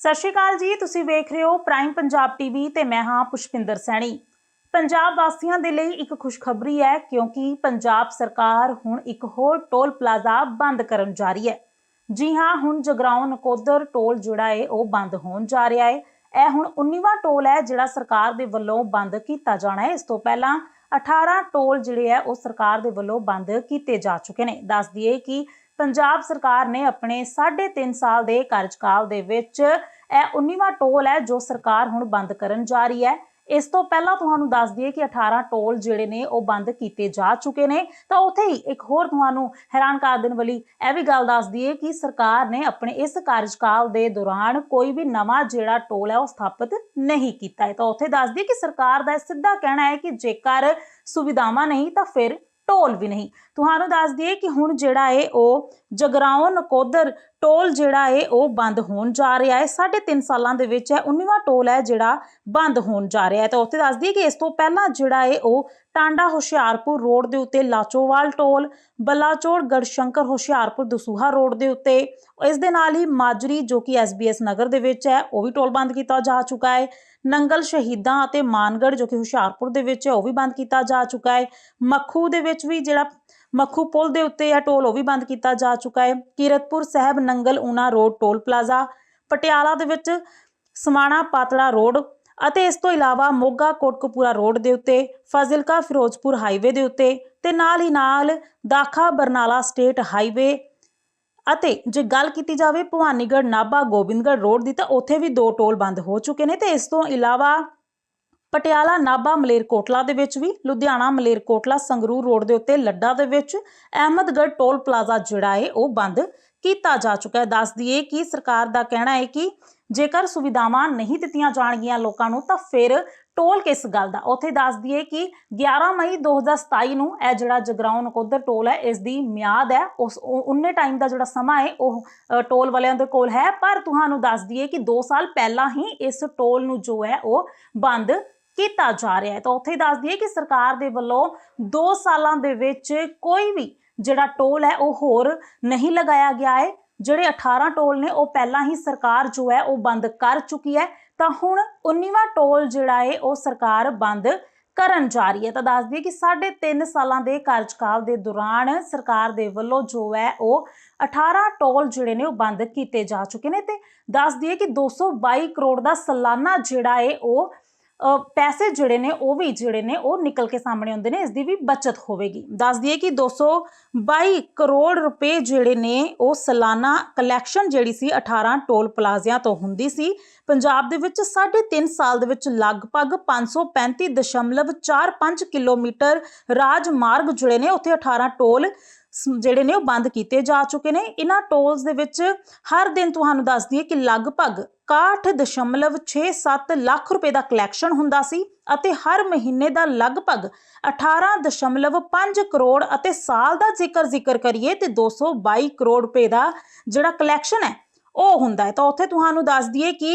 ਸਤਿ ਸ਼੍ਰੀ ਅਕਾਲ ਜੀ, ਤੁਸੀਂ ਵੇਖ ਰਹੇ ਹੋ ਪ੍ਰਾਈਮ ਪੰਜਾਬ ਟੀਵੀ ਤੇ ਮੈਂ ਹਾਂ ਪੁਸ਼ਪਿੰਦਰ ਸੈਣੀ। ਪੰਜਾਬ ਵਾਸੀਆਂ ਦੇ ਲਈ ਇੱਕ ਖੁਸ਼ਖਬਰੀ ਹੈ ਕਿਉਂਕਿ ਪੰਜਾਬ ਸਰਕਾਰ ਹੁਣ ਇੱਕ ਹੋਰ ਟੋਲ ਪਲਾਜ਼ਾ ਬੰਦ ਕਰਨ ਜਾ ਰਹੀ ਹੈ। ਜੀ ਹਾਂ, ਹੁਣ ਜਗਰਾਉਂ, ਨਕੋਦਰ ਟੋਲ ਜਿਹੜਾ ਹੈ ਉਹ ਬੰਦ ਹੋਣ ਜਾ ਰਿਹਾ ਹੈ। ਇਹ ਹੁਣ 19ਵਾਂ ਟੋਲ ਹੈ ਜਿਹੜਾ ਸਰਕਾਰ ਦੇ ਵੱਲੋਂ ਬੰਦ ਕੀਤਾ ਜਾਣਾ ਹੈ। ਇਸ ਤੋਂ ਪਹਿਲਾਂ 18 ਟੋਲ ਜਿਹੜੇ ਹੈ ਉਹ ਸਰਕਾਰ ਦੇ ਵੱਲੋਂ ਬੰਦ ਕੀਤੇ ਜਾ ਚੁੱਕੇ ਨੇ। ਦੱਸ ਦਈਏ ਕਿ ਪੰਜਾਬ ਸਰਕਾਰ ਨੇ ਆਪਣੇ 3.5 ਸਾਲ ਦੇ ਕਾਰਜਕਾਲ ਦੇ ਵਿੱਚ ਇਹ 19ਵਾਂ ਟੋਲ ਹੈ ਜੋ ਸਰਕਾਰ ਹੁਣ ਬੰਦ ਕਰਨ ਜਾ ਰਹੀ ਹੈ। ਇਸ ਤੋਂ ਪਹਿਲਾਂ ਤੁਹਾਨੂੰ ਦੱਸ ਦਈਏ ਕਿ 18 ਟੋਲ ਜਿਹੜੇ ਨੇ ਉਹ ਬੰਦ ਕੀਤੇ ਜਾ ਚੁੱਕੇ ਨੇ। ਤਾਂ ਉੱਥੇ ਹੀ ਇੱਕ ਹੋਰ ਤੁਹਾਨੂੰ ਹੈਰਾਨ ਕਰ ਦੇਣ ਵਾਲੀ ਇਹ ਵੀ ਗੱਲ ਦੱਸ ਦਈਏ ਕਿ ਸਰਕਾਰ ਨੇ ਆਪਣੇ ਇਸ ਕਾਰਜਕਾਲ ਦੇ ਦੌਰਾਨ ਕੋਈ ਵੀ ਨਵਾਂ ਜਿਹੜਾ ਟੋਲ ਹੈ ਉਹ ਸਥਾਪਿਤ ਨਹੀਂ ਕੀਤਾ ਹੈ। ਤਾਂ ਉੱਥੇ ਦੱਸ ਦਈਏ ਕਿ ਸਰਕਾਰ ਦਾ ਸਿੱਧਾ ਕਹਿਣਾ ਹੈ ਕਿ ਜੇਕਰ ਸੁਵਿਧਾਵਾਂ ਨਹੀਂ ਤਾਂ ਫਿਰ ਟੋਲ ਵੀ ਨਹੀਂ। ਤੁਹਾਨੂੰ ਦੱਸ ਦਈਏ ਕਿ ਹੁਣ ਜਿਹੜਾ ਹੈ ਉਹ ਜਗਰਾਉਂ ਨਕੋਦਰ ਟੋਲ ਜਿਹੜਾ ਹੈ ਉਹ ਬੰਦ ਹੋਣ ਜਾ ਰਿਹਾ ਹੈ 3.5 ਸਾਲਾਂ ਦੇ ਵਿੱਚ ਹੈ 19ਵਾਂ ਟੋਲ ਹੈ ਜਿਹੜਾ ਬੰਦ ਹੋਣ ਜਾ ਰਿਹਾ ਹੈ ਤਾਂ ਉੱਥੇ ਦੱਸ ਦਈਏ ਕਿ ਇਸ ਤੋਂ ਪਹਿਲਾਂ ਜਿਹੜਾ ਹੈ ਉਹ ਟਾਂਡਾ ਹੁਸ਼ਿਆਰਪੁਰ ਰੋਡ ਦੇ ਉੱਤੇ ਲਾਚੋਵਾਲ ਟੋਲ, ਬਲਾਚੌਰ ਗੜਸ਼ੰਕਰ ਹੁਸ਼ਿਆਰਪੁਰ ਦਸੂਹਾ ਰੋਡ ਦੇ ਉੱਤੇ। ਇਸ ਦੇ ਨਾਲ ਹੀ ਮਾਜਰੀ, ਜੋ ਕਿ ਐਸਬੀਐਸ ਨਗਰ ਦੇ ਵਿੱਚ ਹੈ, ਉਹ ਵੀ ਟੋਲ ਬੰਦ ਕੀਤਾ ਜਾ ਚੁੱਕਾ ਹੈ। ਨੰਗਲ ਸ਼ਹੀਦਾਂ ਅਤੇ ਮਾਨਗੜ ਜੋ ਕਿ ਹੁਸ਼ਿਆਰਪੁਰ ਦੇ ਵਿੱਚ ਹੈ, ਉਹ ਵੀ ਬੰਦ ਕੀਤਾ ਜਾ ਚੁੱਕਾ ਹੈ। ਮੱਖੂ ਦੇ ਵਿੱਚ ਵੀ ਜਿਹੜਾ ਮੱਖੂ ਪੁਲ ਦੇ ਉੱਤੇ ਹੈ ਟੋਲ, ਉਹ ਵੀ ਬੰਦ ਕੀਤਾ ਜਾ ਚੁੱਕਾ ਹੈ। Kiratpur Sahib Nangal Una road toll plaza. Patiala ਦੇ ਵਿੱਚ ਸਮਾਣਾ ਪਾਤਲਾ ਰੋਡ ਅਤੇ ਇਸ ਤੋਂ ਇਲਾਵਾ ਮੋਗਾ ਕੋਟਕਪੂਰਾ ਰੋਡ ਦੇ ਉੱਤੇ, ਫਾਜ਼ਿਲਕਾ ਫਿਰੋਜ਼ਪੁਰ ਹਾਈਵੇ ਦੇ ਉੱਤੇ ਤੇ ਨਾਲ ਹੀ ਨਾਲ ਦਾਖਾ ਬਰਨਾਲਾ ਸਟੇਟ ਹਾਈਵੇ ਅਤੇ ਜੇ ਗੱਲ ਕੀਤੀ ਜਾਵੇ ਭਵਾਨੀਗੜ੍ਹ ਨਾਭਾ ਗੋਬਿੰਦਗੜ੍ਹ ਰੋਡ ਦੀ ਤਾਂ ਉੱਥੇ ਵੀ ਦੋ ਟੋਲ ਬੰਦ ਹੋ ਚੁੱਕੇ ਨੇ ਤੇ ਇਸ ਤੋਂ ਇਲਾਵਾ ਪਟਿਆਲਾ ਨਾਭਾ ਮਲੇਰਕੋਟਲਾ ਦੇ ਵਿੱਚ ਵੀ, ਲੁਧਿਆਣਾ ਮਲੇਰਕੋਟਲਾ ਸੰਗਰੂਰ ਰੋਡ ਦੇ ਉੱਤੇ ਲੱਡਾ ਦੇ ਵਿੱਚ ਅਹਿਮਦਗੜ੍ਹ ਟੋਲ ਪਲਾਜ਼ਾ ਜਿਹੜਾ ਹੈ ਉਹ ਬੰਦ ਕੀਤਾ ਜਾ ਚੁੱਕਾ ਹੈ। ਦੱਸ ਦਈਏ ਕਿ ਸਰਕਾਰ ਦਾ ਕਹਿਣਾ ਹੈ ਕਿ ਜੇਕਰ ਸੁਵਿਧਾਵਾਂ ਨਹੀਂ ਦਿੱਤੀਆਂ ਜਾਣਗੀਆਂ ਲੋਕਾਂ ਨੂੰ, ਤਾਂ ਫਿਰ ਟੋਲ ਕਿਸ ਗੱਲ ਦਾ? ਉੱਥੇ ਦੱਸ ਦਈਏ ਕਿ 11 ਮਈ 2027 ਨੂੰ ਇਹ ਜਿਹੜਾ ਜਗਰਾਉਂ ਨਕੋਦਰ ਟੋਲ ਹੈ, ਇਸ ਦੀ ਮਿਆਦ ਹੈ। ਉਸ ਉਹਨੇ ਟਾਈਮ ਦਾ ਜਿਹੜਾ ਸਮਾਂ ਹੈ, ਉਹ ਟੋਲ ਵਾਲਿਆਂ ਦੇ ਕੋਲ ਹੈ। ਪਰ ਤੁਹਾਨੂੰ ਦੱਸ ਦਈਏ ਕਿ 2 ਸਾਲ ਪਹਿਲਾਂ ਹੀ ਇਸ ਟੋਲ ਨੂੰ ਜੋ ਹੈ, ਉਹ ਬੰਦ ਕੀਤਾ ਜਾ ਰਿਹਾ ਹੈ। ਤਾਂ ਉੱਥੇ ਦੱਸ ਦਈਏ ਕਿ ਸਰਕਾਰ ਦੇ ਵੱਲੋਂ 2 ਸਾਲਾਂ ਦੇ ਵਿੱਚ ਕੋਈ ਵੀ ਜਿਹੜਾ ਟੋਲ ਹੈ, ਉਹ ਹੋਰ ਨਹੀਂ ਲਗਾਇਆ ਗਿਆ ਹੈ। ਜਿਹੜੇ 18 ਟੋਲ ਨੇ, ਉਹ ਪਹਿਲਾਂ ਹੀ ਸਰਕਾਰ ਜੋ ਹੈ, ਉਹ ਬੰਦ ਕਰ ਚੁੱਕੀ ਹੈ। ਤਾਂ ਹੁਣ 19ਵਾਂ ਟੋਲ ਜਿਹੜਾ ਹੈ ਉਹ ਸਰਕਾਰ ਬੰਦ ਕਰਨ ਜਾ ਰਹੀ ਹੈ। ਤਾਂ ਦੱਸ ਦਈਏ ਕਿ 3.5 ਸਾਲਾਂ ਦੇ ਕਾਰਜਕਾਲ ਦੇ ਦੌਰਾਨ ਸਰਕਾਰ ਦੇ ਵੱਲੋਂ ਜੋ ਹੈ, ਉਹ 18 ਟੋਲ ਜਿਹੜੇ ਨੇ, ਉਹ ਬੰਦ ਕੀਤੇ ਜਾ ਚੁੱਕੇ ਨੇ। ਤੇ ਦੱਸ ਦਈਏ ਕਿ 222 ਕਰੋੜ ਦਾ ਸਾਲਾਨਾ ਜਿਹੜਾ ਹੈ ਉਹ ਪੈਸੇ ਜਿਹੜੇ ਨੇ, ਉਹ ਵੀ ਜਿਹੜੇ ਨੇ, ਉਹ ਨਿਕਲ ਕੇ ਸਾਹਮਣੇ ਆਉਂਦੇ ਨੇ, ਇਸ ਦੀ ਵੀ ਬਚਤ ਹੋਵੇਗੀ। ਦੱਸ ਦਈਏ ਕਿ 222 ਕਰੋੜ ਰੁਪਏ ਜਿਹੜੇ ਨੇ, ਉਹ ਸਾਲਾਨਾ ਕਲੈਕਸ਼ਨ ਜਿਹੜੀ ਸੀ 18 ਟੋਲ ਪਲਾਜ਼ਿਆਂ ਤੋਂ ਹੁੰਦੀ ਸੀ। ਪੰਜਾਬ ਦੇ ਵਿੱਚ 3.5 ਸਾਲ ਦੇ ਵਿੱਚ ਲਗਭਗ 535.45 ਕਿਲੋਮੀਟਰ ਰਾਜਮਾਰਗ ਜਿਹੜੇ ਨੇ, ਉੱਥੇ 18 ਟੋਲ ਜਿਹੜੇ ਨੇ ਉਹ ਬੰਦ ਕੀਤੇ ਜਾ ਚੁੱਕੇ ਨੇ। ਇਹਨਾਂ ਟੋਲਸ ਦੇ ਵਿੱਚ ਹਰ ਦਿਨ ਤੁਹਾਨੂੰ ਦੱਸ ਦਈਏ ਕਿ ਲਗਭਗ 61.67 ਲੱਖ ਰੁਪਏ ਦਾ ਕਲੈਕਸ਼ਨ ਹੁੰਦਾ ਸੀ ਅਤੇ ਹਰ ਮਹੀਨੇ ਦਾ ਲਗਭਗ 18.5 ਕਰੋੜ ਅਤੇ ਸਾਲ ਦਾ ਜਿਕਰ ਜ਼ਿਕਰ ਕਰੀਏ ਤੇ 222 ਕਰੋੜ ਰੁਪਏ ਦਾ ਜਿਹੜਾ ਕਲੈਕਸ਼ਨ ਹੈ, ਉਹ ਹੁੰਦਾ ਹੈ। ਤਾਂ ਉੱਥੇ ਤੁਹਾਨੂੰ ਦੱਸ ਦਈਏ ਕਿ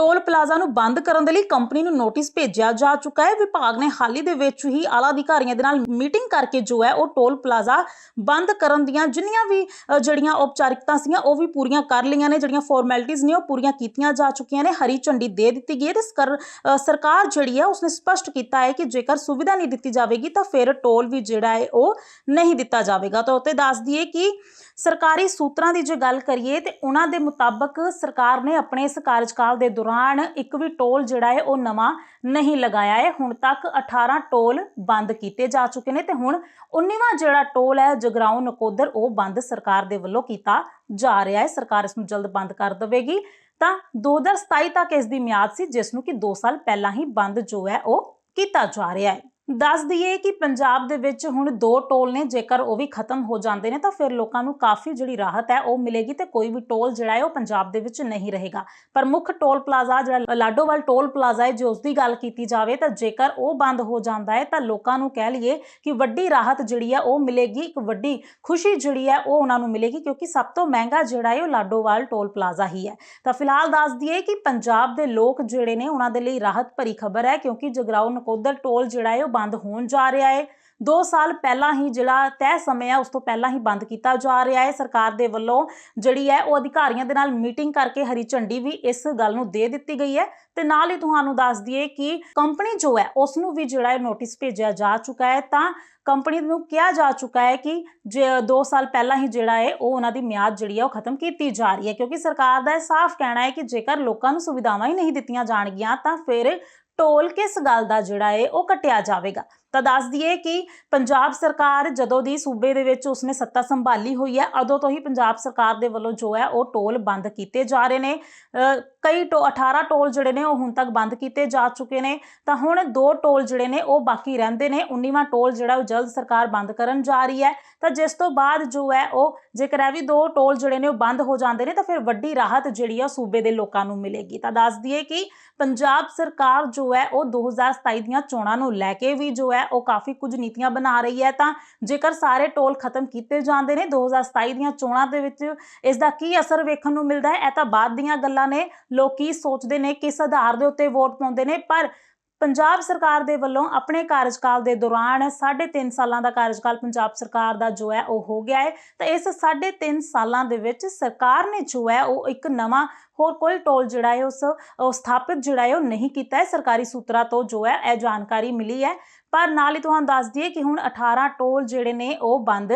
ਟੋਲ ਪਲਾਜ਼ਾ ਨੂੰ ਬੰਦ ਕਰਨ ਦੇ ਲਈ ਕੰਪਨੀ ਨੂੰ ਨੋਟਿਸ ਭੇਜਿਆ ਜਾ ਚੁੱਕਾ ਹੈ। ਵਿਭਾਗ ਨੇ ਹਾਲ ਹੀ ਦੇ ਵਿੱਚ ਹੀ ਆਲਾ ਅਧਿਕਾਰੀਆਂ ਦੇ ਨਾਲ ਮੀਟਿੰਗ ਕਰਕੇ ਜੋ ਹੈ ਉਹ ਟੋਲ ਪਲਾਜ਼ਾ ਬੰਦ ਕਰਨ ਦੀਆਂ ਜਿੰਨੀਆਂ ਵੀ ਜਿਹੜੀਆਂ ਔਪਚਾਰਿਕਤਾ ਸੀਗੀਆਂ, ਉਹ ਵੀ ਪੂਰੀਆਂ ਕਰ ਲਈਆਂ ਨੇ। ਜਿਹੜੀਆਂ ਫਾਰਮੈਲਿਟੀਆਂ ਨੇ ਉਹ ਪੂਰੀਆਂ ਕੀਤੀਆਂ ਜਾ ਚੁੱਕੀਆਂ ਨੇ। ਹਰੀ ਝੰਡੀ ਦੇ ਦਿੱਤੀ ਗਈ ਹੈ ਸਰਕਾਰ ਜਿਹੜੀ ਹੈ ਉਸਨੇ ਸਪਸ਼ਟ ਕੀਤਾ ਹੈ ਕਿ ਜੇਕਰ ਸੁਵਿਧਾ ਨਹੀਂ ਦਿੱਤੀ ਜਾਵੇਗੀ ਤਾਂ ਫਿਰ ਟੋਲ ਵੀ ਜਿਹੜਾ ਹੈ ਉਹ ਨਹੀਂ ਦਿੱਤਾ ਜਾਵੇਗਾ। ਤਾਂ ਉੱਤੇ ਦੱਸ ਦਈਏ ਕਿ ਸਰਕਾਰੀ ਸੂਤਰਾਂ ਦੀ ਜੇ ਗੱਲ ਕਰੀਏ ਤੇ ਉਹਨਾਂ ਦੇ ਮੁਤਾਬਕ ਸਰਕਾਰ ਨੇ ਆਪਣੇ ਇਸ ਕਾਰਜਕਾਲ ਦੇ ਦੌਰਾਨ ਇੱਕ ਵੀ ਟੋਲ ਜਿਹੜਾ ਹੈ ਉਹ ਨਵਾਂ ਨਹੀਂ ਲਗਾਇਆ ਹੈ। ਹੁਣ ਤੱਕ 18 ਟੋਲ ਬੰਦ ਕੀਤੇ ਜਾ ਚੁੱਕੇ ਨੇ ਤੇ ਹੁਣ 19ਵਾਂ ਜਿਹੜਾ ਟੋਲ ਹੈ ਜਗਰਾਉਂ ਨਕੋਦਰ ਉਹ ਬੰਦ ਸਰਕਾਰ ਦੇ ਵੱਲੋਂ ਕੀਤਾ ਜਾ ਰਿਹਾ ਹੈ। ਸਰਕਾਰ ਇਸ ਨੂੰ ਜਲਦ ਬੰਦ ਕਰ ਦੇਵੇਗੀ। ਤਾਂ 2027 ਤੱਕ ਇਸ ਦੀ ਮਿਆਦ ਸੀ, ਜਿਸ ਨੂੰ ਕਿ 2 ਸਾਲ ਪਹਿਲਾਂ ਹੀ ਬੰਦ ਜੋ ਹੈ ਉਹ ਕੀਤਾ ਜਾ ਰਿਹਾ ਹੈ। ਦੱਸ ਦਈਏ ਕਿ ਪੰਜਾਬ ਦੇ ਵਿੱਚ ਹੁਣ ਦੋ ਟੋਲ ਨੇ, ਜੇਕਰ ਉਹ ਵੀ ਖਤਮ ਹੋ ਜਾਂਦੇ ਨੇ, ਤਾਂ ਫਿਰ ਲੋਕਾਂ ਨੂੰ ਕਾਫੀ ਜਿਹੜੀ ਰਾਹਤ ਹੈ, ਉਹ ਮਿਲੇਗੀ ਤੇ ਕੋਈ ਵੀ ਟੋਲ ਜਿਹੜਾ ਹੈ, ਉਹ ਪੰਜਾਬ ਦੇ ਵਿੱਚ ਨਹੀਂ ਰਹੇਗਾ। ਪਰ ਮੁੱਖ ਟੋਲ ਪਲਾਜ਼ਾ ਜਿਹੜਾ ਲਾਡੋਵਾਲ ਟੋਲ ਪਲਾਜ਼ਾ ਹੈ, ਜੇ ਉਸ ਦੀ ਗੱਲ ਕੀਤੀ ਜਾਵੇ, ਤਾਂ ਜੇਕਰ ਉਹ ਬੰਦ ਹੋ ਜਾਂਦਾ ਹੈ, ਤਾਂ ਲੋਕਾਂ ਨੂੰ ਕਹਿ ਲਈਏ ਕਿ ਵੱਡੀ ਰਾਹਤ ਜਿਹੜੀ ਹੈ, ਉਹ ਮਿਲੇਗੀ, ਇੱਕ ਵੱਡੀ ਖੁਸ਼ੀ ਜਿਹੜੀ ਹੈ, ਉਹ ਉਹਨਾਂ ਨੂੰ ਮਿਲੇਗੀ, ਕਿਉਂਕਿ ਸਭ ਤੋਂ ਮਹਿੰਗਾ ਜਿਹੜਾ ਹੈ, ਉਹ ਲਾਡੋਵਾਲ ਟੋਲ ਪਲਾਜ਼ਾ ਹੀ ਹੈ। ਤਾਂ ਫਿਲਹਾਲ ਦੱਸ ਦਈਏ ਕਿ ਪੰਜਾਬ ਦੇ ਲੋਕ ਜਿਹੜੇ ਨੇ, ਉਹਨਾਂ ਦੇ ਲਈ ਰਾਹਤ ਭਰੀ ਖਬਰ ਹੈ, ਕਿਉਂਕਿ ਜਗਰਾਉਂ ਨਕੋਦਰ ਟੋਲ ਜਿਹੜਾ ਹੈ, ਉਹ ਬੰਦ ਹੋਣ ਜਾ ਰਿਹਾ ਹੈ। 2 ਸਾਲ ਪਹਿਲਾਂ ਹੀ ਜਿਹੜਾ ਤੈਅ ਸਮੇਂ ਹੈ ਉਸ ਤੋਂ ਪਹਿਲਾਂ ਹੀ ਬੰਦ ਕੀਤਾ ਜਾ ਰਿਹਾ ਹੈ। ਸਰਕਾਰ ਦੇ ਵੱਲੋਂ ਜਿਹੜੀ ਹੈ, ਉਹ ਅਧਿਕਾਰੀਆਂ ਦੇ ਨਾਲ ਮੀਟਿੰਗ ਕਰਕੇ ਹਰੀ ਝੰਡੀ ਵੀ ਇਸ ਗੱਲ ਨੂੰ ਦੇ ਦਿੱਤੀ ਗਈ ਹੈ। ਤੇ ਨਾਲ ਹੀ ਤੁਹਾਨੂੰ ਦੱਸ ਦਈਏ ਕਿ ਕੰਪਨੀ ਜੋ ਹੈ, ਉਸ ਨੂੰ ਵੀ ਜਿਹੜਾ ਹੈ ਨੋਟਿਸ ਭੇਜਿਆ ਜਾ ਚੁੱਕਾ ਹੈ। ਤਾਂ ਕੰਪਨੀ ਨੂੰ ਕਿਹਾ ਜਾ ਚੁੱਕਾ ਹੈ ਕਿ ਜੇ 2 ਸਾਲ ਪਹਿਲਾਂ ਹੀ ਜਿਹੜਾ ਹੈ, ਉਹ ਉਹਨਾਂ ਦੀ ਮਿਆਦ ਜਿਹੜੀ ਹੈ, ਉਹ ਖਤਮ ਕੀਤੀ ਜਾ ਰਹੀ ਹੈ। ਕਿਉਂਕਿ ਸਰਕਾਰ ਦਾ ਇਹ ਸਾਫ਼ ਕਹਿਣਾ ਹੈ ਕਿ ਜੇਕਰ ਲੋਕਾਂ ਨੂੰ ਸੁਵਿਧਾਵਾਂ ਹੀ ਨਹੀਂ ਦਿੱਤੀਆਂ ਜਾਣਗੀਆਂ, ਤਾਂ ਫਿਰ ਟੋਲ ਕਿਸ ਗੱਲ ਦਾ ਜਿਹੜਾ ਹੈ ਉਹ ਕੱਟਿਆ ਜਾਵੇਗਾ। ਤਾਂ ਦੱਸ ਦਈਏ ਕਿ ਪੰਜਾਬ ਸਰਕਾਰ ਜਦੋਂ ਦੀ ਸੂਬੇ ਦੇ ਵਿੱਚ ਉਸਨੇ ਸੱਤਾ ਸੰਭਾਲੀ ਹੋਈ ਹੈ, ਉਦੋਂ ਤੋਂ ਹੀ ਪੰਜਾਬ ਸਰਕਾਰ ਦੇ ਵੱਲੋਂ ਜੋ ਹੈ ਉਹ ਟੋਲ ਬੰਦ ਕੀਤੇ ਜਾ ਰਹੇ ਨੇ। ਕਈ ਟੋ 18 ਟੋਲ ਜਿਹੜੇ ਨੇ ਉਹ ਹੁਣ ਤੱਕ ਬੰਦ ਕੀਤੇ ਜਾ ਚੁੱਕੇ ਨੇ। ਤਾਂ ਹੁਣ ਦੋ ਟੋਲ ਜਿਹੜੇ ਨੇ ਉਹ ਬਾਕੀ ਰਹਿੰਦੇ ਨੇ 19ਵਾਂ ਟੋਲ ਜਿਹੜਾ ਉਹ ਜਲਦ ਸਰਕਾਰ ਬੰਦ ਕਰਨ ਜਾ ਰਹੀ ਹੈ। ਤਾਂ ਜਿਸ ਤੋਂ ਬਾਅਦ ਜੋ ਹੈ ਉਹ, ਜੇਕਰ ਇਹ ਵੀ ਦੋ ਟੋਲ ਜਿਹੜੇ ਨੇ ਉਹ ਬੰਦ ਹੋ ਜਾਂਦੇ ਨੇ, ਤਾਂ ਫਿਰ ਵੱਡੀ ਰਾਹਤ ਜਿਹੜੀ ਆ ਸੂਬੇ ਦੇ ਲੋਕਾਂ ਨੂੰ ਮਿਲੇਗੀ। ਤਾਂ ਦੱਸ ਦਈਏ ਕਿ ਪੰਜਾਬ ਸਰਕਾਰ ਜੋ ਹੈ ਉਹ 2027 ਦੀਆਂ ਚੋਣਾਂ ਨੂੰ ਲੈ ਕੇ ਵੀ ਜੋ ਹੈ ਉਹ ਕਾਫੀ ਕੁਝ ਨੀਤੀਆਂ ਬਣਾ ਰਹੀ ਹੈ, ਤਾਂ ਜੇਕਰ ਸਾਰੇ ਟੋਲ ਖਤਮ ਕੀਤੇ ਜਾਂਦੇ ਨੇ 2027 ਦੀਆਂ ਚੋਣਾਂ ਦੇ ਵਿੱਚ ਇਸ ਦਾ ਕੀ ਅਸਰ ਵੇਖਣ ਨੂੰ ਮਿਲਦਾ ਹੈ? ਇਹ ਤਾਂ ਬਾਅਦ ਦੀਆਂ ਗੱਲਾਂ ਨੇ। ਲੋਕ ਕੀ ਸੋਚਦੇ ਨੇ ਕਿਸ ਆਧਾਰ ਦੇ ਉੱਤੇ ਵੋਟ ਪਾਉਂਦੇ ਨੇ, ਪਰ ਪੰਜਾਬ ਸਰਕਾਰ ਦੇ ਵੱਲੋਂ ਆਪਣੇ ਕਾਰਜਕਾਲ ਦੇ ਦੌਰਾਨ 3.5 ਸਾਲਾਂ ਦਾ ਕਾਰਜਕਾਲ ਪੰਜਾਬ ਸਰਕਾਰ ਦਾ ਜੋ ਹੈ, ਉਹ ਹੋ ਗਿਆ ਹੈ। ਤਾਂ ਇਸ 3.5 ਸਾਲਾਂ ਦੇ ਵਿੱਚ ਸਰਕਾਰ ਨੇ ਜੋ ਹੈ, ਉਹ ਇੱਕ ਨਵਾਂ ਹੋਰ ਕੋਈ ਟੋਲ ਜਿਹੜਾ ਹੈ, ਉਸ ਸਥਾਪਿਤ ਜਿਹੜਾ ਹੈ, ਉਹ ਨਹੀਂ ਕੀਤਾ ਹੈ। ਸਰਕਾਰੀ ਸੂਤਰਾਂ ਤੋਂ ਜੋ ਹੈ, ਇਹ ਜਾਣਕਾਰੀ ਮਿਲੀ ਹੈ। ਪਰ ਨਾਲ ਹੀ ਤੁਹਾਨੂੰ ਦੱਸ ਦਈਏ ਕਿ ਹੁਣ 18 ਟੋਲ ਜਿਹੜੇ ਨੇ ਉਹ ਬੰਦ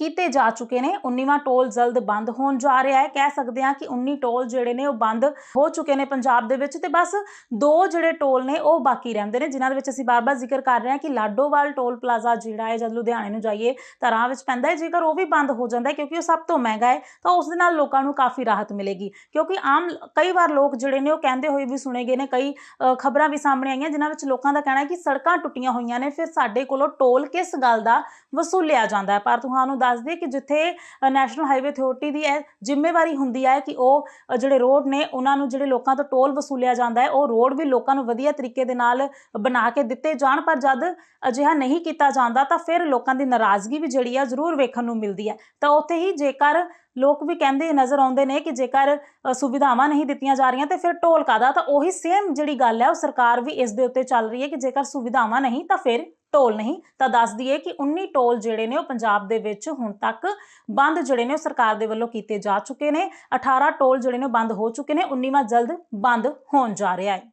ਕੀਤੇ ਜਾ ਚੁੱਕੇ ਨੇ। 19ਵਾਂ ਟੋਲ ਜਲਦ ਬੰਦ ਹੋਣ ਜਾ ਰਿਹਾ ਹੈ। ਕਹਿ ਸਕਦੇ ਹਾਂ ਕਿ 19 ਟੋਲ ਜਿਹੜੇ ਨੇ ਉਹ ਬੰਦ ਹੋ ਚੁੱਕੇ ਨੇ ਪੰਜਾਬ ਦੇ ਵਿੱਚ ਤੇ ਬਸ ਦੋ ਜਿਹੜੇ ਟੋਲ ਨੇ ਉਹ ਬਾਕੀ ਰਹਿੰਦੇ ਨੇ, ਜਿਨ੍ਹਾਂ ਦੇ ਵਿੱਚ ਅਸੀਂ ਬਾਰ-ਬਾਰ ਜ਼ਿਕਰ ਕਰ ਰਹੇ ਹਾਂ ਕਿ ਲਾਡੋਵਾਲ ਟੋਲ ਪਲਾਜ਼ਾ ਜਿਹੜਾ ਹੈ, ਜਦ ਲੁਧਿਆਣੇ ਨੂੰ ਜਾਈਏ ਤਾਂ ਰਾਹ ਵਿੱਚ ਪੈਂਦਾ ਹੈ। ਜੇਕਰ ਉਹ ਵੀ ਬੰਦ ਹੋ ਜਾਂਦਾ ਹੈ ਕਿਉਂਕਿ ਉਹ ਸਭ ਤੋਂ ਮਹਿੰਗਾ ਹੈ, ਤਾਂ ਉਸ ਦੇ ਨਾਲ ਲੋਕਾਂ ਨੂੰ ਕਾਫੀ ਰਾਹਤ ਮਿਲੇਗੀ। ਕਿਉਂਕਿ ਆਮ ਕਈ ਵਾਰ ਲੋਕ ਜਿਹੜੇ ਨੇ ਉਹ ਕਹਿੰਦੇ ਹੋਏ ਵੀ ਸੁਣੇ ਗਏ ਨੇ, ਕਈ ਖਬਰਾਂ ਵੀ ਸਾਹਮਣੇ ਆਈਆਂ ਜਿਨ੍ਹਾਂ ਵਿੱਚ ਲੋਕਾਂ ਦਾ ਕਹਿਣਾ ਹੈ ਕਿ ਸੜਕਾਂ ਟੁੱਟੀਆਂ ਹੋਈਆਂ ਨੇ, ਫਿਰ ਸਾਡੇ ਕੋਲੋਂ ਟੋਲ ਕਿਸ ਗੱਲ ਦਾ ਵਸੂਲਿਆ ਜਾਂਦਾ ਹੈ? ਪਰ ਤੁਹਾਨੂੰ ਦੱਸ ਦਈਏ ਕਿ ਜਿੱਥੇ ਨੈਸ਼ਨਲ ਹਾਈਵੇ ਅਥਾਰਟੀ ਦੀ ਇਹ ਜ਼ਿੰਮੇਵਾਰੀ ਹੁੰਦੀ ਹੈ ਕਿ ਉਹ ਜਿਹੜੇ ਰੋਡ ਨੇ, ਉਹਨਾਂ ਨੂੰ ਜਿਹੜੇ ਲੋਕਾਂ ਤੋਂ ਟੋਲ ਵਸੂਲਿਆ ਜਾਂਦਾ ਹੈ, ਉਹ ਰੋਡ ਵੀ ਲੋਕਾਂ ਨੂੰ ਵਧੀਆ ਤਰੀਕੇ ਦੇ ਨਾਲ ਬਣਾ ਕੇ ਦਿੱਤੇ ਜਾਣ, ਪਰ ਜਦ ਅਜਿਹਾ ਨਹੀਂ ਕੀਤਾ ਜਾਂਦਾ, ਤਾਂ ਫਿਰ ਲੋਕਾਂ ਦੀ ਨਾਰਾਜ਼ਗੀ ਵੀ ਜਿਹੜੀ ਆ ਜ਼ਰੂਰ ਵੇਖਣ ਨੂੰ ਮਿਲਦੀ ਹੈ। ਤਾਂ ਉੱਥੇ ਹੀ ਜੇਕਰ ਲੋਕ ਵੀ ਕਹਿੰਦੇ ਨਜ਼ਰ ਆਉਂਦੇ ਨੇ ਕਿ ਜੇਕਰ ਸੁਵਿਧਾਵਾਂ ਨਹੀਂ ਦਿੱਤੀਆਂ ਜਾ ਰਹੀਆਂ, ਤੇ ਫਿਰ ਟੋਲ ਕਾਦਾ ਤਾਂ ਉਹੀ ਸੇਮ ਜਿਹੜੀ ਗੱਲ ਹੈ, ਉਹ ਸਰਕਾਰ ਵੀ ਇਸ ਦੇ ਉੱਤੇ ਚੱਲ ਰਹੀ ਹੈ ਕਿ ਜੇਕਰ ਸੁਵਿਧਾਵਾਂ ਨਹੀਂ, ਤਾਂ ਫਿਰ ਟੋਲ ਨਹੀਂ, ਤਾਂ ਦੱਸ ਦਈਏ ਕਿ 19 ਟੋਲ ਜਿਹੜੇ ਨੇ ਉਹ ਪੰਜਾਬ ਦੇ ਵਿੱਚ ਹੁਣ ਤੱਕ ਬੰਦ ਜਿਹੜੇ ਨੇ ਉਹ ਸਰਕਾਰ ਦੇ ਵੱਲੋਂ ਕੀਤੇ ਜਾ ਚੁੱਕੇ ਨੇ। 18 ਟੋਲ ਜਿਹੜੇ ਨੇ ਉਹ ਬੰਦ ਹੋ ਚੁੱਕੇ ਨੇ 19ਵਾਂ ਜਲਦ ਬੰਦ ਹੋਣ ਜਾ ਰਿਹਾ ਹੈ।